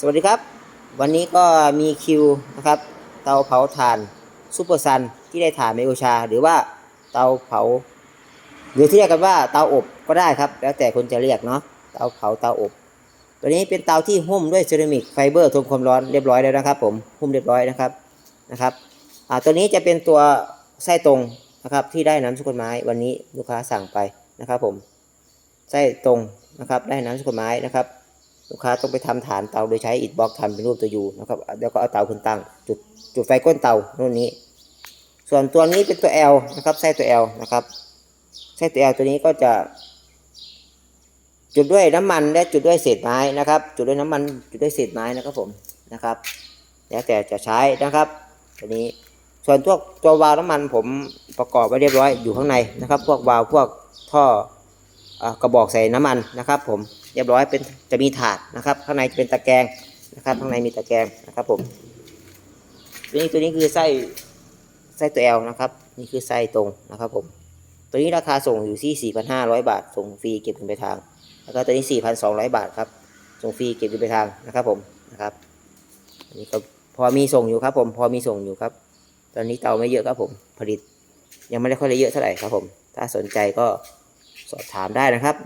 สวัสดีครับ วันนี้ก็มีคิวนะครับเตาเผาถ่านซูเปอร์ซันที่ได้ถ่านไมโอชา หรือว่าเตาเผา หรือที่เรียกกันว่าเตาอบก็ได้ครับ แล้วแต่คนจะเรียกเนาะเตาเผาเตาอบ ตัวนี้เป็นเตาที่หุ้มด้วยเซรามิกไฟเบอร์ทนความร้อนเรียบร้อยแล้วนะครับ ผมหุ้มเรียบร้อยนะครับนะครับอ่าตัวนี้จะเป็นตัวไส้ตรงนะครับที่ได้น้ำสุกไม้วันนี้ลูกค้าสั่งไปนะครับ ผมไส้ตรงนะครับได้น้ำสุกไม้นะครับ ลูกค้าต้องไปทำฐานเตาโดยใช้อิฐบล็อกทำเป็นรูปตัวยูนะครับแล้วก็เอาเตาขึ้นตั้ง จุดจุดไฟก้นเตาโน่นนี้ ส่วนตัวนี้เป็นตัว L นะครับไส้ตัว L นะครับไส้ตัว L ตัวนี้ก็จะจุดด้วยน้ำมันและจุดด้วยเศษไม้นะครับ จุดด้วยน้ำมันจุดด้วยเศษไม้นะครับผมนะครับแล้วแต่จะใช้นะครับตัวนี้ส่วนพวกตัววาล์วน้ำมันผมประกอบไว้เรียบร้อยอยู่ข้างในนะครับ พวกวาล์วพวกท่อ กระบอกใส่น้ำมันนะครับผมเรียบร้อยเป็นจะมีถาดนะครับ ข้างในเป็นตะแกรงนะครับ ข้างในมีตะแกรงนะครับผมตัวนี้ตัวนี้คือไส้ไส้ตัว L นะครับ นี่คือไส้ตรงนะครับผมตัวนี้ราคาส่งอยู่ที่4,500 บาท ส่งฟรีเก็บเงินไปลายทาง แล้วก็ตัวนี้ 4,200 บาทครับ ส่งฟรีเก็บเงินไปลายทางนะครับผมนะครับอันนี้ก็พอมีส่งอยู่ครับ ผมพอมีส่งอยู่ครับ ตอนนี้เตาไม่เยอะครับผมผลิต ยังไม่ได้ค่อยได้เยอะเท่าไหร่ครับผม ถ้าสนใจก็ สอบถามได้นะครับ